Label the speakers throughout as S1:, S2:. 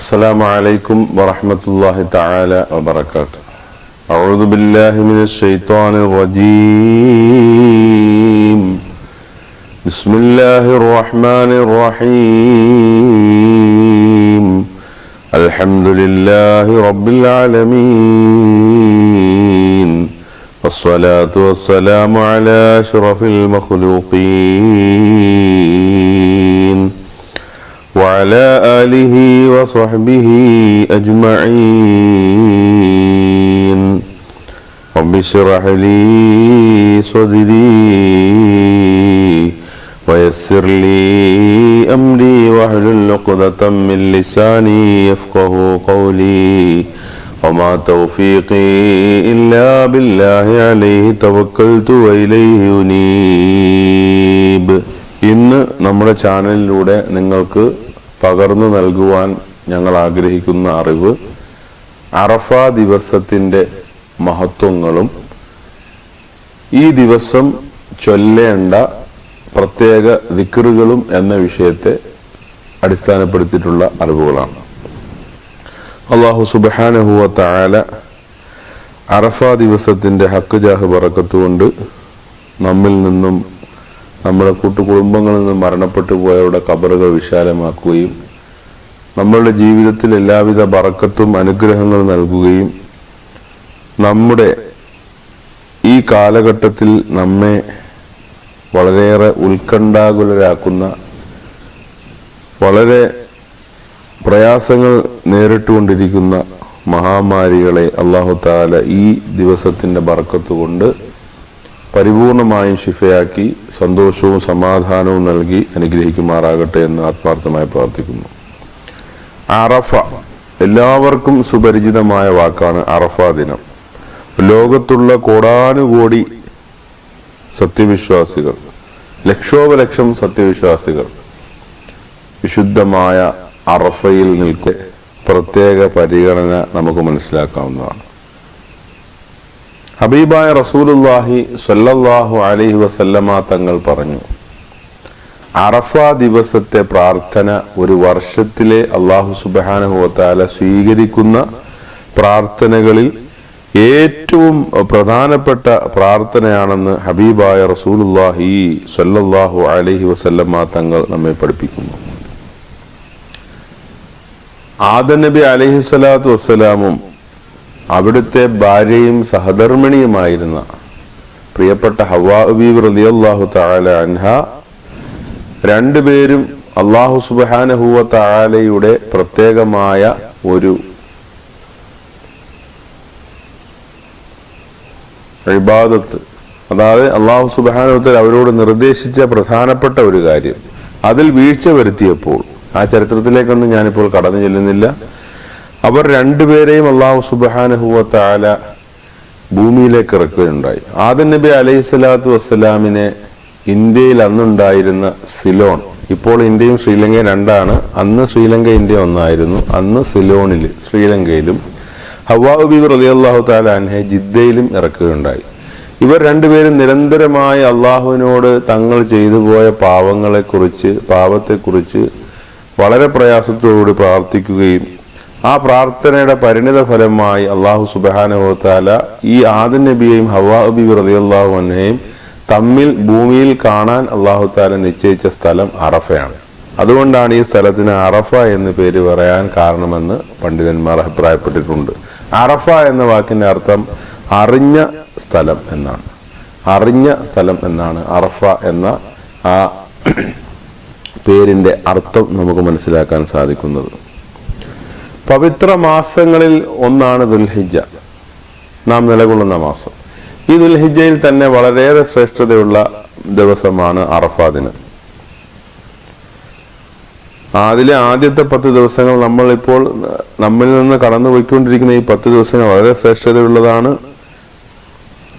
S1: السلام عليكم ورحمة الله تعالى وبركاته أعوذ بالله من الشيطان الرجيم بسم الله الرحمن الرحيم الحمد لله رب العالمين والصلاة والسلام على أشرف المخلوقين وعلى آله وصحبه أجمعين رب اشرح لي صدري ويسر لي أمري واحلل عقدة من لساني يفقه قولي وما توفيقي إلا بالله عليه توكلت وإليه أنيب ഇന്ന് നമ്മുടെ ചാനലിലൂടെ നിങ്ങൾക്ക് പകർന്നു നൽകുവാൻ ഞങ്ങൾ ആഗ്രഹിക്കുന്ന അറിവ് അറഫ ദിവസത്തിൻ്റെ മഹത്വങ്ങളും ഈ ദിവസം ചൊല്ലേണ്ട പ്രത്യേക വിക്രുകളും എന്ന വിഷയത്തെ അടിസ്ഥാനപ്പെടുത്തിയിട്ടുള്ള അറിവുകളാണ് അള്ളാഹു സുബാനഹുവ താല അറഫ ദിവസത്തിൻ്റെ ഹക്ക് ജാഹ് പറക്കത്തുകൊണ്ട് നമ്മിൽ നിന്നും നമ്മുടെ കൂട്ടുകുടുംബങ്ങളിൽ നിന്ന് മരണപ്പെട്ടു പോയവരുടെ കബറുകൾ വിശാലമാക്കുകയും നമ്മളുടെ ജീവിതത്തിൽ എല്ലാവിധ ബറക്കത്തും അനുഗ്രഹങ്ങൾ നൽകുകയും നമ്മുടെ ഈ കാലഘട്ടത്തിൽ നമ്മെ വളരെയേറെ ഉത്കണ്ഠാകുലരാക്കുന്ന വളരെ പ്രയാസങ്ങൾ നേരിട്ടുകൊണ്ടിരിക്കുന്ന മഹാമാരികളെ അള്ളാഹു താല ഈ ദിവസത്തിൻ്റെ ബറക്കത്തുകൊണ്ട് പരിപൂർണമായും ശിഫയാക്കി സന്തോഷവും സമാധാനവും നൽകി അനുഗ്രഹിക്കുമാറാകട്ടെ എന്ന് ആത്മാർത്ഥമായി പ്രാർത്ഥിക്കുന്നു അറഫ എല്ലാവർക്കും സുപരിചിതമായ വാക്കാണ് അറഫ ദിനം ലോകത്തുള്ള കോടാനുകോടി സത്യവിശ്വാസികൾ ലക്ഷോപലക്ഷം സത്യവിശ്വാസികൾ വിശുദ്ധമായ അറഫയിൽ നിൽക്കെ പ്രത്യേക പരിഗണന നമുക്ക് മനസ്സിലാക്കാവുന്നതാണ് ഹബീബായ റസൂലുല്ലാഹി സല്ലല്ലാഹു അലൈഹി വസല്ലമ തങ്ങൾ പറഞ്ഞു അറഫ ദിവസത്തെ പ്രാർത്ഥന ഒരു വർഷത്തിലെ അള്ളാഹു സുബാനുഹോത്താല സ്വീകരിക്കുന്ന പ്രാർത്ഥനകളിൽ ഏറ്റവും പ്രധാനപ്പെട്ട പ്രാർത്ഥനയാണെന്ന് ഹബീബായ റസൂലുല്ലാഹി സല്ലല്ലാഹു അലൈഹി വസല്ലമ തങ്ങൾ നമ്മെ പഠിപ്പിക്കുന്നു ആദ നബി അലൈഹി സ്വലാത്തു വസ്സലാമും അവിടുത്തെ ഭാര്യയും സഹധർമ്മിണിയുമായിരുന്ന പ്രിയപ്പെട്ട ഹവാബീബ് റലിയല്ലാഹു താല അൻഹ രണ്ടുപേരും അള്ളാഹു സുബാനഹുവ താലയുടെ പ്രത്യേകമായ ഒരു ഇബാദത്ത് അതായത് അള്ളാഹു സുബാനുത്തൽ അവരോട് നിർദ്ദേശിച്ച പ്രധാനപ്പെട്ട ഒരു കാര്യം അതിൽ വീഴ്ച വരുത്തിയപ്പോൾ ആ ചരിത്രത്തിലേക്കൊന്നും ഞാനിപ്പോൾ കടന്നു ചെല്ലുന്നില്ല അവർ രണ്ടുപേരെയും അള്ളാഹു സുബാനഹുവത്താല ഭൂമിയിലേക്ക് ഇറക്കുകയുണ്ടായി ആദ നബി അലൈഹി സ്വലാത്തു വസ്സലാമിനെ ഇന്ത്യയിൽ അന്നുണ്ടായിരുന്ന സിലോൺ ഇപ്പോൾ ഇന്ത്യയും ശ്രീലങ്കയും രണ്ടാണ് അന്ന് ശ്രീലങ്ക ഇന്ത്യ ഒന്നായിരുന്നു അന്ന് സിലോണിൽ ശ്രീലങ്കയിലും ഹവാബ് ബീബ് റലി അള്ളാഹു താലാൻഹെ ജിദ്ദയിലും ഇറക്കുകയുണ്ടായി ഇവർ രണ്ടുപേരും നിരന്തരമായി അള്ളാഹുവിനോട് തങ്ങൾ ചെയ്തു പോയ പാവങ്ങളെക്കുറിച്ച് പാപത്തെക്കുറിച്ച് വളരെ പ്രയാസത്തോടുകൂടി പ്രാർത്ഥിക്കുകയും ആ പ്രാർത്ഥനയുടെ പരിണിത ഫലമായി അള്ളാഹു സുബാനുഭവത്താല ഈ ആദി നബിയെയും ഹവാബി നബി റതിയല്ലാഹു അന്നെയും തമ്മിൽ ഭൂമിയിൽ കാണാൻ അള്ളാഹു താല നിശ്ചയിച്ച സ്ഥലം അറഫയാണ് അതുകൊണ്ടാണ് ഈ സ്ഥലത്തിന് അറഫ എന്ന് പേര് പറയാൻ കാരണമെന്ന് പണ്ഡിതന്മാർ അഭിപ്രായപ്പെട്ടിട്ടുണ്ട് അറഫ എന്ന വാക്കിന്റെ അർത്ഥം അറിഞ്ഞ സ്ഥലം എന്നാണ് അറിഞ്ഞ സ്ഥലം എന്നാണ് അറഫ എന്ന ആ പേരിന്റെ അർത്ഥം നമുക്ക് മനസ്സിലാക്കാൻ സാധിക്കുന്നത് പവിത്ര മാസങ്ങളിൽ ഒന്നാണ് ദുൽഹിജ നാം നിലകൊള്ളുന്ന മാസം ഈ ദുൽഹിജയിൽ തന്നെ വളരെയേറെ ശ്രേഷ്ഠതയുള്ള ദിവസമാണ് അറഫാദിന് അതിലെ ആദ്യത്തെ പത്ത് ദിവസങ്ങൾ നമ്മൾ ഇപ്പോൾ നമ്മിൽ നിന്ന് കടന്നുപോയിക്കൊണ്ടിരിക്കുന്ന ഈ പത്ത് ദിവസങ്ങൾ വളരെ ശ്രേഷ്ഠതയുള്ളതാണ്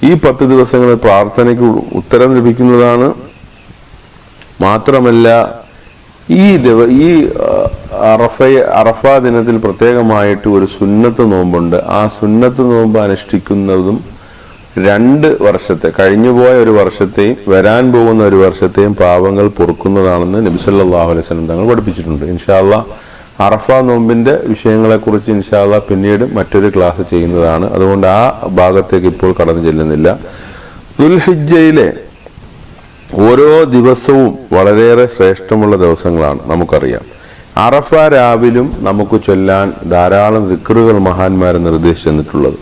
S1: ഈ പത്ത് ദിവസങ്ങളിൽ പ്രാർത്ഥനയ്ക്ക് ഉത്തരം ലഭിക്കുന്നതാണ് മാത്രമല്ല ഈ ദിവ ഈ അറഫ അറഫ ദിനത്തിൽ പ്രത്യേകമായിട്ട് ഒരു സുന്നത്ത് നോമ്പുണ്ട് ആ സുന്നത്ത് നോമ്പ് അനുഷ്ഠിക്കുന്നതും രണ്ട് വർഷത്തെ കഴിഞ്ഞുപോയ ഒരു വർഷത്തെയും വരാൻ പോകുന്ന ഒരു വർഷത്തെയും പാപങ്ങൾ പൊറുക്കുന്നതാണെന്ന് നബിസല്ലാഹു അലൈഹി സ്വലം തങ്ങൾ പഠിപ്പിച്ചിട്ടുണ്ട് ഇൻഷാല്ല അറഫ നോമ്പിന്റെ വിഷയങ്ങളെക്കുറിച്ച് ഇൻഷാല്ല പിന്നീട് മറ്റൊരു ക്ലാസ് ചെയ്യുന്നതാണ് അതുകൊണ്ട് ആ ഭാഗത്തേക്ക് ഇപ്പോൾ കടന്നു ചെല്ലുന്നില്ല ദുൽഹിജയിലെ ഓരോ ദിവസവും വളരെയേറെ ശ്രേഷ്ഠമുള്ള ദിവസങ്ങളാണ് നമുക്കറിയാം അറഫ രാവിലും നമുക്ക് ചൊല്ലാൻ ധാരാളം ദിക്കറുകൾ മഹാന്മാർ നിർദ്ദേശിച്ചു തന്നിട്ടുള്ളത്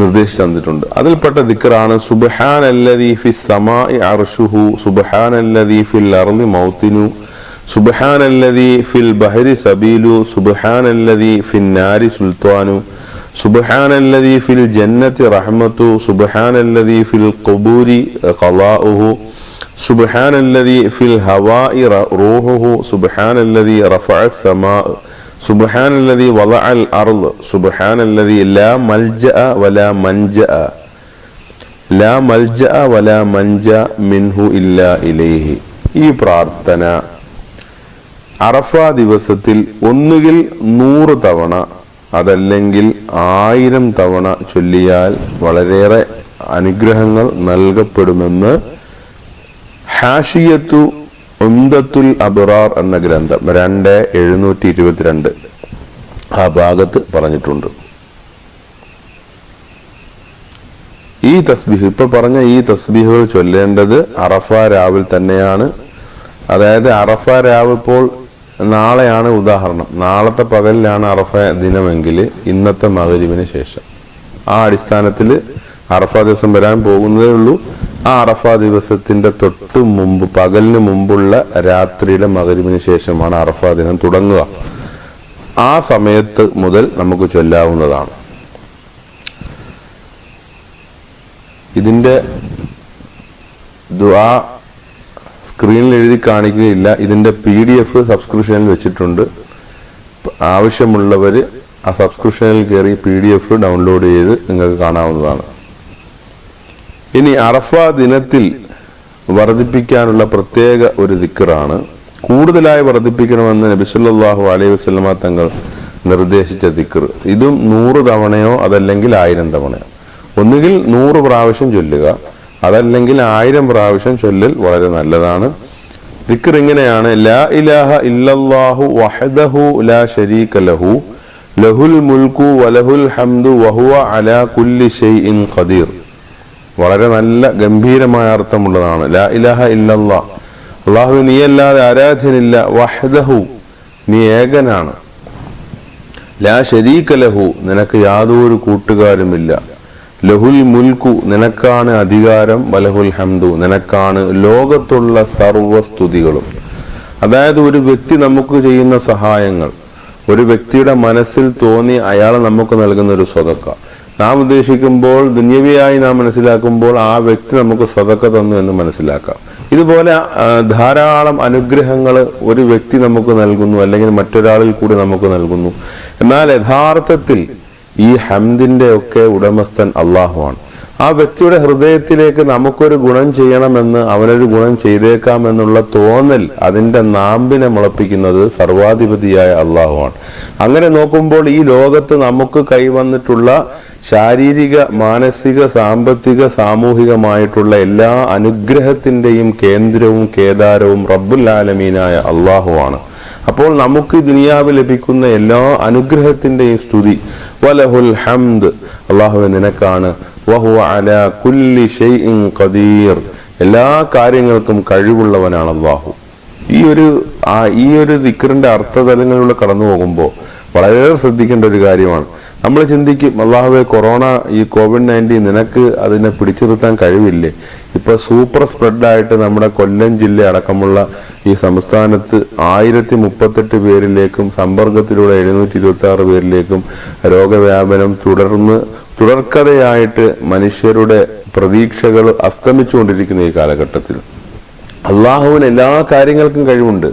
S1: നിർദ്ദേശിച്ചു തന്നിട്ടുണ്ട് അതിൽപ്പെട്ട ദിക്കറാണ് സുബഹാൻ അല്ലദീഫി സമാ അർഷുഹു സുബഹാൻ അല്ലദീഫിൽ ഫിൽ മൗത്തിനു സുബഹാൻ അല്ലദീ ഫിൽ ബഹരി സബീലു സുബഹാൻ അല്ലദീ ഫിൻ നാരി സുൽത്താനു സുബഹാൻ അല്ലദീ ഫിൽ ജന്നത്തി റഹ്മത്തു സുബഹാൻ അല്ലദീ ഫിൽ ഖബൂരി ഖലാഉഹു سبحان الذي في الهواء روحه سبحان الذي رفع السماء سبحان الذي وضع الأرض سبحان الذي لا ملجأ ولا منجأ لا ملجأ ولا منجأ منه إلا إليه ഈ പ്രാർത്ഥന അറഫ ദിവസത്തിൽ ഒന്നുകിൽ നൂറ് തവണ അതല്ലെങ്കിൽ ആയിരം തവണ ചൊല്ലിയാൽ വളരെയേറെ അനുഗ്രഹങ്ങൾ നൽകപ്പെടുമെന്ന് ഹാഷിയത്തു ഉന്തത്തുൽ അബുറാർ എന്ന ഗ്രന്ഥം രണ്ട് എഴുന്നൂറ്റി ഇരുപത്തിരണ്ട് ആ ഭാഗത്ത് പറഞ്ഞിട്ടുണ്ട് ഈ തസ്ബീഹ് ഇപ്പൊ പറഞ്ഞ ഈ തസ്ബീഹ് ചൊല്ലേണ്ടത് അറഫ രാവിൽ തന്നെയാണ് അതായത് അറഫ രാവ് ഇപ്പോൾ നാളെയാണ് ഉദാഹരണം നാളത്തെ പകലിലാണ് അറഫ ദിനമെങ്കിൽ ഇന്നത്തെ മകരീവിന് ശേഷം ആ അടിസ്ഥാനത്തിൽ അറഫ ദിവസം വരാൻ പോകുന്നതേ ഉള്ളൂ ആ അറഫ ദിവസത്തിന്റെ തൊട്ട് മുമ്പ് പകലിന് മുമ്പുള്ള രാത്രിയിലെ മകരുവിന് ശേഷമാണ് അറഫ ദിനം തുടങ്ങുക ആ സമയത്ത് മുതൽ നമുക്ക് ചൊല്ലാവുന്നതാണ് ഇതിന്റെ ദ്വാ സ്ക്രീനിൽ എഴുതി കാണിക്കുകയില്ല ഇതിന്റെ പി ഡി എഫ് സബ്സ്ക്രിപ്ഷനിൽ വെച്ചിട്ടുണ്ട് ആവശ്യമുള്ളവർ ആ സബ്സ്ക്രിപ്ഷനിൽ കയറി പി ഡി എഫ് ഡൗൺലോഡ് ചെയ്ത് നിങ്ങൾക്ക് കാണാവുന്നതാണ് ഇനി അറഫ ദിനത്തിൽ വർദ്ധിപ്പിക്കാനുള്ള പ്രത്യേക ഒരു ദിക്കറാണ് കൂടുതലായി വർദ്ധിപ്പിക്കണമെന്ന് നബിസുല്ലാഹു അലൈഹി വസ്ലമ തങ്ങൾ നിർദ്ദേശിച്ച ദിക്കർ ഇതും നൂറ് തവണയോ അതല്ലെങ്കിൽ ആയിരം തവണയോ ഒന്നുകിൽ നൂറ് പ്രാവശ്യം ചൊല്ലുക അതല്ലെങ്കിൽ ആയിരം പ്രാവശ്യം ചൊല്ലൽ വളരെ നല്ലതാണ് ദിക്കർ ഇങ്ങനെയാണ് ലാ ഇലാഹ ഇല്ലല്ലാഹു വഹദഹു ലാ ശരീക ലഹു ലഹുൽ മുൽക്കു വലഹുൽ ഹംദു വഹുവ അലാ കുല്ലി ഷൈഇൻ ഖദീർ വളരെ നല്ല ഗംഭീരമായ അർത്ഥമുള്ളതാണ് ലാ ഇലാഹ ഇല്ലല്ല അള്ളാഹു നീയല്ലാതെ ആരാധ്യനില്ല വഹദഹു നീ ഏകനാണ് ലാ ശരീക ലഹു നിനക്ക് യാതൊരു കൂട്ടുകാരുമില്ല ലഹുൽ മുൽക്കു നിനക്കാണ് അധികാരം വലഹുൽ ഹംദു നിനക്കാണ് ലോകത്തുള്ള സർവസ്തുതികളും അതായത് ഒരു വ്യക്തി നമുക്ക് ചെയ്യുന്ന സഹായങ്ങൾ ഒരു വ്യക്തിയുടെ മനസ്സിൽ തോന്നി അയാൾ നമുക്ക് നൽകുന്ന ഒരു സ്വതക്ക നാം ഉദ്ദേശിക്കുമ്പോൾ ദുന്യവിയായി നാം മനസ്സിലാക്കുമ്പോൾ ആ വ്യക്തി നമുക്ക് സ്വതക്ക തന്നു എന്ന് മനസ്സിലാക്കാം ഇതുപോലെ ധാരാളം അനുഗ്രഹങ്ങൾ ഒരു വ്യക്തി നമുക്ക് നൽകുന്നു അല്ലെങ്കിൽ മറ്റൊരാളിൽ കൂടി നമുക്ക് നൽകുന്നു എന്നാൽ യഥാർത്ഥത്തിൽ ഈ ഹംദിന്റെ ഒക്കെ ഉടമസ്ഥൻ അള്ളാഹുവാണ് ആ വ്യക്തിയുടെ ഹൃദയത്തിലേക്ക് നമുക്കൊരു ഗുണം ചെയ്യണമെന്ന് അവനൊരു ഗുണം ചെയ്തേക്കാമെന്നുള്ള തോന്നൽ അതിൻ്റെ നാമ്പിനെ മുളപ്പിക്കുന്നത് സർവാധിപതിയായ അള്ളാഹുവാണ് അങ്ങനെ നോക്കുമ്പോൾ ഈ ലോകത്ത് നമുക്ക് കൈവന്നിട്ടുള്ള ശാരീരിക മാനസിക സാമ്പത്തിക സാമൂഹികമായിട്ടുള്ള എല്ലാ അനുഗ്രഹത്തിൻ്റെയും കേന്ദ്രവും കേദാരവും റബ്ബുൽ ആലമീനായ അള്ളാഹുവാണ് അപ്പോൾ നമുക്ക് ദുനിയാവ് ലഭിക്കുന്ന എല്ലാ അനുഗ്രഹത്തിൻ്റെയും സ്തുതി വലഹുൽ ഹംദ് അള്ളാഹു നിനക്കാണ് കുല്ലി ഖദീർ എല്ലാ കാര്യങ്ങൾക്കും കഴിവുള്ളവനാണ് അള്ളാഹു ഈ ഒരു ഈ ഒരു ദിക്കറിന്റെ അർത്ഥതലങ്ങളിലൂടെ കടന്നു പോകുമ്പോൾ വളരെ ശ്രദ്ധിക്കേണ്ട ഒരു കാര്യമാണ് നമ്മൾ ചിന്തിക്കും അള്ളാഹുവെ കൊറോണ ഈ കോവിഡ് നയൻറ്റീൻ നിനക്ക് അതിനെ പിടിച്ചു നിർത്താൻ കഴിവില്ലേ ഇപ്പൊ സൂപ്പർ സ്പ്രെഡായിട്ട് നമ്മുടെ കൊല്ലം ജില്ല അടക്കമുള്ള ഈ സംസ്ഥാനത്ത് ആയിരത്തി മുപ്പത്തെട്ട് പേരിലേക്കും സമ്പർക്കത്തിലൂടെ എഴുന്നൂറ്റി ഇരുപത്തി ആറ് പേരിലേക്കും രോഗവ്യാപനം തുടർന്ന് തുടർക്കഥയായിട്ട് മനുഷ്യരുടെ പ്രതീക്ഷകൾ അസ്തമിച്ചുകൊണ്ടിരിക്കുന്ന ഈ കാലഘട്ടത്തിൽ അള്ളാഹുവിന് എല്ലാ കാര്യങ്ങൾക്കും കഴിവുണ്ട്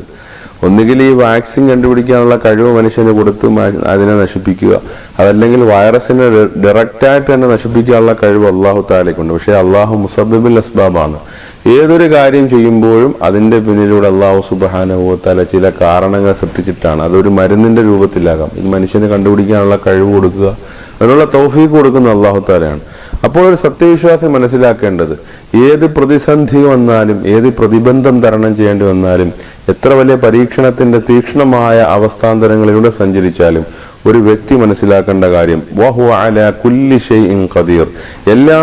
S1: ഒന്നുകിൽ ഈ വാക്സിൻ കണ്ടുപിടിക്കാനുള്ള കഴിവ് മനുഷ്യന് കൊടുത്ത് അതിനെ നശിപ്പിക്കുക അതല്ലെങ്കിൽ വൈറസിനെ ഡയറക്റ്റായിട്ട് തന്നെ നശിപ്പിക്കാനുള്ള കഴിവ് അള്ളാഹു താലേക്കുണ്ട് പക്ഷേ അള്ളാഹു മുസബിൻ അസ്ബാബാണ് ഏതൊരു കാര്യം ചെയ്യുമ്പോഴും അതിൻ്റെ പിന്നിലൂടെ അള്ളാഹു സുബാനുഭവത്താല ചില കാരണങ്ങൾ സൃഷ്ടിച്ചിട്ടാണ് അതൊരു മരുന്നിൻ്റെ രൂപത്തിലാകാം ഈ മനുഷ്യന് കണ്ടുപിടിക്കാനുള്ള കഴിവ് കൊടുക്കുക അതിനുള്ള തൗഫീക്ക് കൊടുക്കുന്ന അള്ളാഹു താലയാണ് അപ്പോൾ ഒരു സത്യവിശ്വാസം മനസ്സിലാക്കേണ്ടത് ഏത് പ്രതിസന്ധി വന്നാലും ഏത് പ്രതിബന്ധം തരണം ചെയ്യേണ്ടി വന്നാലും എത്ര വലിയ പരീക്ഷണത്തിന്റെ തീക്ഷ്ണമായ അവസ്ഥാന്തരങ്ങളിലൂടെ സഞ്ചരിച്ചാലും ഒരു വ്യക്തി മനസ്സിലാക്കേണ്ട കാര്യം വഹു അല കുല്ലി ഇൻ ഖദീർ എല്ലാ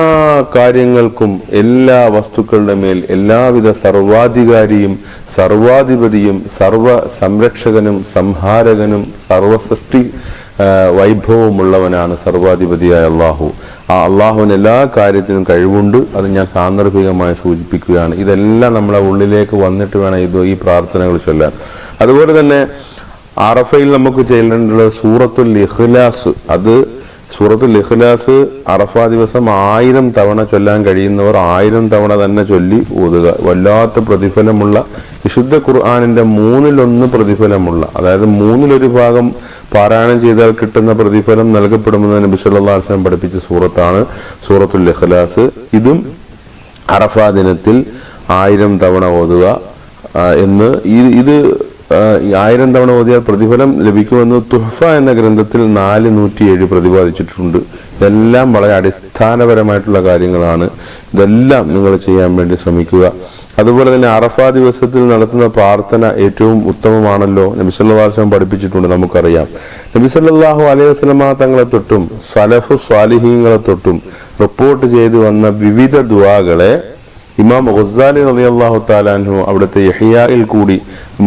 S1: കാര്യങ്ങൾക്കും എല്ലാ വസ്തുക്കളുടെ മേൽ എല്ലാവിധ സർവാധികാരിയും സർവാധിപതിയും സർവ സംരക്ഷകനും സംഹാരകനും സർവസൃഷ്ടി വൈഭവമുള്ളവനാണ് സർവാധിപതിയായ അള്ളാഹു ആ അള്ളാഹുവിന് എല്ലാ കാര്യത്തിനും കഴിവുണ്ട് അത് ഞാൻ സാന്ദർഭികമായി സൂചിപ്പിക്കുകയാണ് ഇതെല്ലാം നമ്മളെ ഉള്ളിലേക്ക് വന്നിട്ട് വേണം ഇത് ഈ പ്രാർത്ഥനകൾ ചൊല്ലാൻ അതുപോലെ തന്നെ അറഫയിൽ നമുക്ക് ചെയ്യേണ്ടത് സൂറത്തുൽ ഇഖ്ലാസ് അത് സൂറത്തുൽ ഇഖ്ലാസ് അറഫ ദിവസം ആയിരം തവണ ചൊല്ലാൻ കഴിയുന്നവർ ആയിരം തവണ തന്നെ ചൊല്ലി ഓതുക വല്ലാത്ത പ്രതിഫലമുള്ള വിശുദ്ധ ഖുർആാനിൻ്റെ മൂന്നിലൊന്ന് പ്രതിഫലമുള്ള അതായത് മൂന്നിലൊരു ഭാഗം പാരായണം ചെയ്താൽ കിട്ടുന്ന പ്രതിഫലം നൽകപ്പെടുമെന്ന് നബി സല്ലല്ലാഹു അലൈഹി പഠിപ്പിച്ച സൂറത്താണ് സൂറത്തുൽ ഇഖ്ലാസ് ഇതും അറഫാ ദിനത്തിൽ ആയിരം തവണ ഓതുക എന്ന് ഇത് ആയിരം തവണ ഓതിയാൽ പ്രതിഫലം ലഭിക്കുമെന്ന് തുഹഫ എന്ന ഗ്രന്ഥത്തിൽ നാല് നൂറ്റി ഏഴ് പ്രതിപാദിച്ചിട്ടുണ്ട് ഇതെല്ലാം വളരെ അടിസ്ഥാനപരമായിട്ടുള്ള കാര്യങ്ങളാണ് ഇതെല്ലാം നിങ്ങൾ ചെയ്യാൻ വേണ്ടി ശ്രമിക്കുക അതുപോലെ തന്നെ അറഫാ ദിവസത്തിൽ നടത്തുന്ന പ്രാർത്ഥന ഏറ്റവും ഉത്തമമാണല്ലോ നബിസല്ലാസ്ലം പഠിപ്പിച്ചിട്ടുണ്ട് നമുക്കറിയാം നബിസല്ലാഹു അലൈഹി വസ്ലമ തങ്ങളെ തൊട്ടും സലഫ് സ്വാലിഹീങ്ങളെ തൊട്ടും റിപ്പോർട്ട് ചെയ്തു വന്ന വിവിധ ദുവാകളെ ഇമാം ഹുസാലി അലി അള്ളാഹു താലാൻഹു അവിടുത്തെ യഹിയായിൽ കൂടി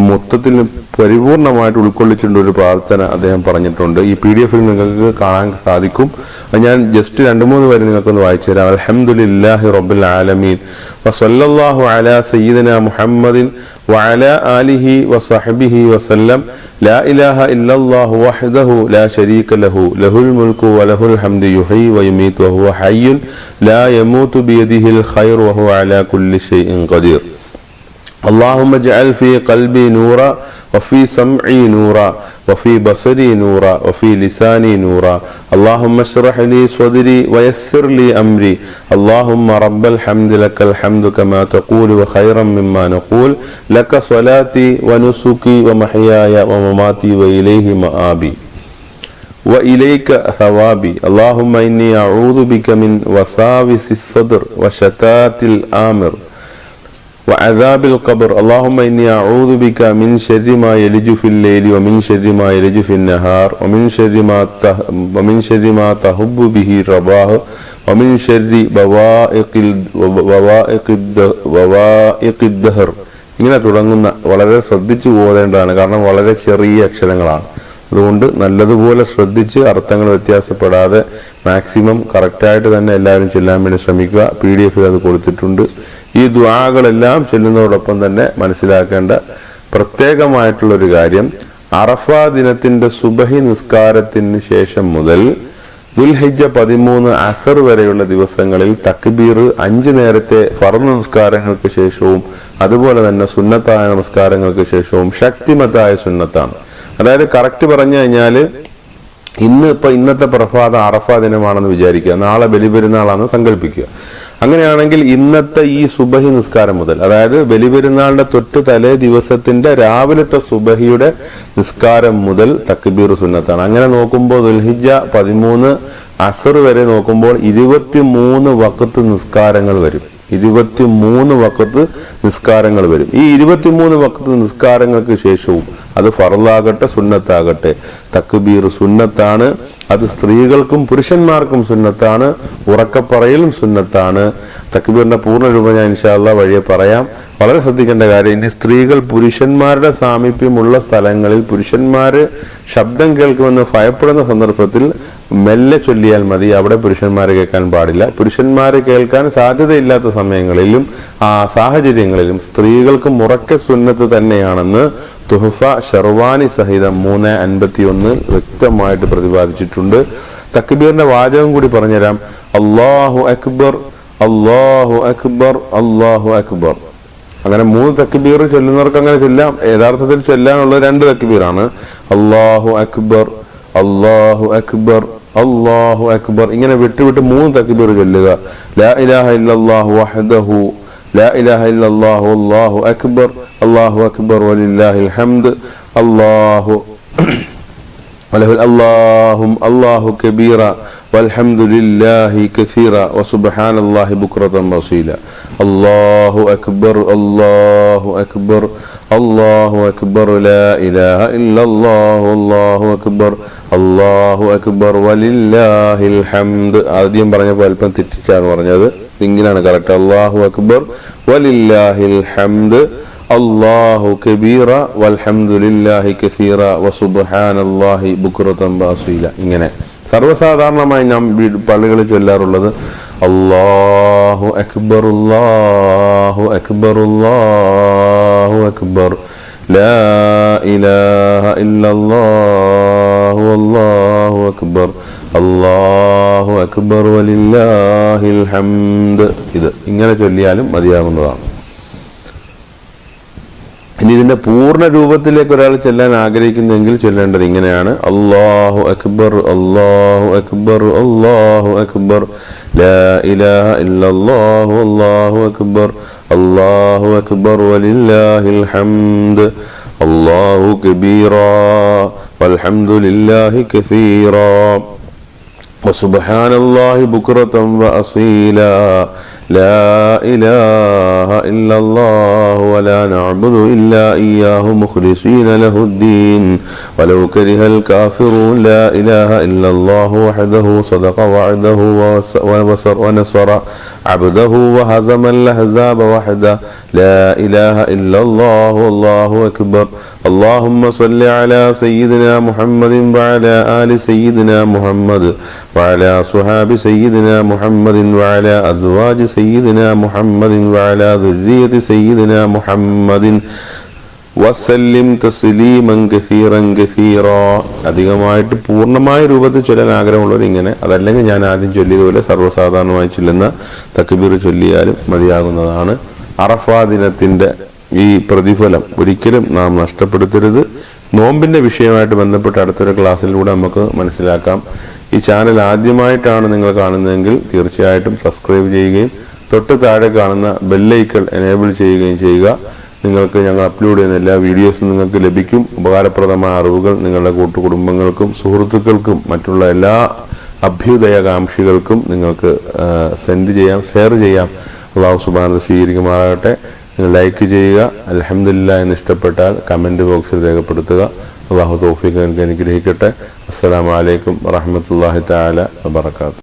S1: മൊത്തത്തിൽ പരിപൂർണമായിട്ട് ഉൾക്കൊള്ളിച്ചുകൊണ്ട് ഒരു പ്രാർത്ഥന അദ്ദേഹം പറഞ്ഞിട്ടുണ്ട് ഈ പി ഡി എഫിൽ നിങ്ങൾക്ക് കാണാൻ സാധിക്കും ഞാൻ ജസ്റ്റ് രണ്ട് മൂന്ന് വരി നിങ്ങൾക്കൊന്ന് വായിച്ചു തരാം അലഹമുല്ലാഹി റബുൽ ആലമീൻ വസല്ലാഹു അല സയ്യിദന മുഹമ്മദിൻ وعلى آله وصحبه وسلم لا ഇലാഹ إلا الله وحده لا ലഹു ലഹുൽ മുൽക്കു വലഹുൽ ഹംദ് الحمد വയുമീത് ويميت ഹയ്യുൽ حي لا ബിയദിഹിൽ ഖൈർ الخير وهو കുല്ലി كل ഖദീർ اللهم اجعل في قلبي نورا وفي سمعي نورا وفي بصري نورا وفي لساني نورا اللهم اشرح لي صدري ويسر لي امري اللهم رب الحمد لك الحمد كما تقول وخيرا مما نقول لك صلاتي ونسكي ومحياي ومماتي واليه مآبي وإليك ثوابي اللهم إني أعوذ بك من وساوس الصدر وشتات الآمر وعذاب القبر اللهم إني أعوذ بك من شر ما يلج في الليل ومن شر ما يلج في النهار ومن شر ما ومن شر ما تهب به رباه ومن شر بوائق بوائق بوائق الدهر ഇങ്ങനെ തുടങ്ങുന്ന വളരെ ശ്രദ്ധിച്ചു പോകേണ്ടതാണ് കാരണം വളരെ ചെറിയ അക്ഷരങ്ങളാണ് അതുകൊണ്ട് നല്ലതുപോലെ ശ്രദ്ധിച്ച് അർത്ഥങ്ങൾ വ്യത്യാസപ്പെടാതെ മാക്സിമം കറക്റ്റായിട്ട് തന്നെ എല്ലാവരും ചെല്ലാൻ വേണ്ടി ശ്രമിക്കുക പി ഡി എഫിൽ അത് കൊടുത്തിട്ടുണ്ട് ഈ ദ്വാകളെല്ലാം ചെല്ലുന്നതോടൊപ്പം തന്നെ മനസ്സിലാക്കേണ്ട പ്രത്യേകമായിട്ടുള്ള ഒരു കാര്യം അറഫ ദിനത്തിന്റെ സുബഹി നിസ്കാരത്തിന് ശേഷം മുതൽ ദുൽഹിജ പതിമൂന്ന് അസർ വരെയുള്ള ദിവസങ്ങളിൽ തക്ബീർ അഞ്ച് നേരത്തെ ഫറന്ന് നിസ്കാരങ്ങൾക്ക് ശേഷവും അതുപോലെ തന്നെ സുന്നത്തായ നമസ്കാരങ്ങൾക്ക് ശേഷവും ശക്തിമത്തായ സുന്നത്താണ് അതായത് കറക്റ്റ് പറഞ്ഞു കഴിഞ്ഞാൽ ഇന്ന് ഇപ്പൊ ഇന്നത്തെ പ്രഭാതം അറഫാ ദിനമാണെന്ന് വിചാരിക്കുക നാളെ ബലിപെരുന്നാളാണ് സങ്കല്പിക്കുക അങ്ങനെയാണെങ്കിൽ ഇന്നത്തെ ഈ സുബഹി നിസ്കാരം മുതൽ അതായത് ബലിപെരുന്നാളിന്റെ തൊട്ട് തലേ ദിവസത്തിന്റെ രാവിലത്തെ സുബഹിയുടെ നിസ്കാരം മുതൽ തക്ബീർ സുന്നത്താണ് അങ്ങനെ നോക്കുമ്പോൾ ദുൽഹിജ പതിമൂന്ന് അസർ വരെ നോക്കുമ്പോൾ ഇരുപത്തി മൂന്ന് വക്കത്ത് നിസ്കാരങ്ങൾ വരും ഇരുപത്തി മൂന്ന് വക്കത്ത് നിസ്കാരങ്ങൾ വരും ഈ മൂന്ന് വക്കത്ത് നിസ്കാരങ്ങൾക്ക് ശേഷവും അത് ഫറുദാകട്ടെ സുന്നത്താകട്ടെ തക്ബീർ സുന്നത്താണ് അത് സ്ത്രീകൾക്കും പുരുഷന്മാർക്കും സുന്നത്താണ് ഉറക്കപ്പറയിലും സുന്നത്താണ് തക്ബീറിന്റെ പൂർണ്ണ രൂപം ഞാൻ ഇൻഷാല്ല വഴിയെ പറയാം വളരെ ശ്രദ്ധിക്കേണ്ട കാര്യം ഇനി സ്ത്രീകൾ പുരുഷന്മാരുടെ സാമീപ്യമുള്ള സ്ഥലങ്ങളിൽ പുരുഷന്മാർ ശബ്ദം കേൾക്കുമെന്ന് ഭയപ്പെടുന്ന സന്ദർഭത്തിൽ മെല്ലെ ചൊല്ലിയാൽ മതി അവിടെ പുരുഷന്മാരെ കേൾക്കാൻ പാടില്ല പുരുഷന്മാർ കേൾക്കാൻ സാധ്യതയില്ലാത്ത സമയങ്ങളിലും ആ സാഹചര്യങ്ങളിലും സ്ത്രീകൾക്ക് മുറക്കെ സുന്നത്ത് തന്നെയാണെന്ന് തുഹഫ ഷെർവാനി സഹിതം മൂന്ന് അൻപത്തി ഒന്ന് വ്യക്തമായിട്ട് പ്രതിപാദിച്ചിട്ടുണ്ട് തക്ബീറിന്റെ വാചകം കൂടി പറഞ്ഞുതരാം അള്ളാഹു അക്ബർ അള്ളാഹു അക്ബർ അള്ളാഹു അക്ബർ അങ്ങനെ മൂന്ന് തക്ബീർ ചൊല്ലുന്നവർക്ക് അങ്ങനെ ചൊല്ലാം യഥാർത്ഥത്തിൽ ചൊല്ലാനുള്ള രണ്ട് തക്ബീറാണ് അള്ളാഹു അക്ബർ അള്ളാഹു അക്ബർ അള്ളാഹു അക്ബർ ഇങ്ങനെ വിട്ടുവിട്ട് മൂന്ന് തക്ബീർ ചൊല്ലുക ലാ ഇലാഹ ഇല്ലല്ലാഹു വഹ്ദഹു ലാ ഇലാഹ ഇല്ലല്ലാഹു അല്ലാഹു അക്ബർ അല്ലാഹു അക്ബർ വലില്ലാഹിൽ ഹംദ് അല്ലാഹു وله اللهم الله كبيرا والحمد لله كثيرا وسبحان الله بكرة وصيلا الله أكبر الله أكبر الله أكبر لا إله إلا الله الله أكبر الله أكبر ولله الحمد ആദ്യം പറഞ്ഞപ്പോൾ അല്പം തെറ്റിച്ചാണ് പറഞ്ഞത് ഇങ്ങനെയാണ് കറക്റ്റ് അള്ളാഹു അക്ബർ വലില്ലാഹിൽ ഹംദ് അള്ളാഹു കബീറ വൽഹംദുലില്ലാഹി കസീറ വസുബ്ഹാനല്ലാഹി അള്ളാഹി ബാസീല ഇങ്ങനെ സർവ്വസാധാരണമായി ഞാൻ പള്ളികളിൽ ചൊല്ലാറുള്ളത് അള്ളാഹു അക്ബർ അള്ളാഹു അക്ബർ അള്ളാഹു അക്ബർ ലാ ഇലാഹ ഇല്ലല്ലാഹു അല്ലാഹു അക്ബർ അള്ളാഹു അക്ബർ വലില്ലാഹിൽ ഹംദ് ഇത് ഇങ്ങനെ ചൊല്ലിയാലും മതിയാകുന്നതാണ് ഇനി ഇതിന്റെ പൂർണ്ണ രൂപത്തിലേക്ക് ഒരാൾ ചെല്ലാൻ ആഗ്രഹിക്കുന്നെങ്കിൽ ചൊല്ലേണ്ടത് ഇങ്ങനെയാണ് അള്ളാഹു അക്ബർ അള്ളാഹു അക്ബർ അള്ളാഹു അക്ബർ അള്ളാഹു അക്ബർ അള്ളാഹു അക്ബർ വലില്ലാഹിൽ ഹംദ് അള്ളാഹു കബീറ വൽഹംദുലില്ലാഹി കസീറ വസുബ്ഹാനല്ലാഹി ബുക്റതൻ بكرة لا إله إلا الله ولا نعبد إلا إياه مخلصين له الدين ولو كره الكافرون لا إله إلا الله وحده صدق وعده ونصر عبده وهزم الأحزاب وحده لا إله إلا الله والله أكبر اللهم صل على سيدنا محمد وعلى آل سيدنا محمد وعلى صحاب سيدنا محمد وعلى أزواج سيدنا محمد وعلى ذرية سيدنا محمد വസല്ലിം തസ്ലീമൻ കസീറൻ കസീറ അധികമായിട്ട് പൂർണ്ണമായ രൂപത്തിൽ ചൊല്ലാൻ ആഗ്രഹമുള്ളവർ ഇങ്ങനെ അതല്ലെങ്കിൽ ഞാൻ ആദ്യം ചൊല്ലിയതുപോലെ സർവ്വസാധാരണമായി ചൊല്ലുന്ന തക്ബീർ ചൊല്ലിയാലും മതിയാകുന്നതാണ് അറഫാ ദിനത്തിൻ്റെ ഈ പ്രതിഫലം ഒരിക്കലും നാം നഷ്ടപ്പെടുത്തരുത് നോമ്പിൻ്റെ വിഷയമായിട്ട് ബന്ധപ്പെട്ട അടുത്തൊരു ക്ലാസ്സിലൂടെ നമുക്ക് മനസ്സിലാക്കാം ഈ ചാനൽ ആദ്യമായിട്ടാണ് നിങ്ങൾ കാണുന്നതെങ്കിൽ തീർച്ചയായിട്ടും സബ്സ്ക്രൈബ് ചെയ്യുകയും തൊട്ട് താഴെ കാണുന്ന ബെല്ലൈക്കൾ എനേബിൾ ചെയ്യുകയും ചെയ്യുക നിങ്ങൾക്ക് ഞങ്ങൾ അപ്ലോഡ് ചെയ്യുന്ന എല്ലാ വീഡിയോസും നിങ്ങൾക്ക് ലഭിക്കും ഉപകാരപ്രദമായ അറിവുകൾ നിങ്ങളുടെ കൂട്ടുകുടുംബങ്ങൾക്കും സുഹൃത്തുക്കൾക്കും മറ്റുള്ള എല്ലാ അഭ്യുദയകാംക്ഷികൾക്കും നിങ്ങൾക്ക് സെൻഡ് ചെയ്യാം ഷെയർ ചെയ്യാം അള്ളാഹു സുബാന സ്വീകരിക്കുമാറാകട്ടെ ലൈക്ക് ചെയ്യുക അലഹമില്ല എന്ന് ഇഷ്ടപ്പെട്ടാൽ കമൻറ്റ് ബോക്സിൽ രേഖപ്പെടുത്തുക അള്ളാഹു തോഫിക്ക് അനുഗ്രഹിക്കട്ടെ അസ്സാം വലൈക്കും വറഹമത്തല്ലാഹി താല വബർക്കാത്തു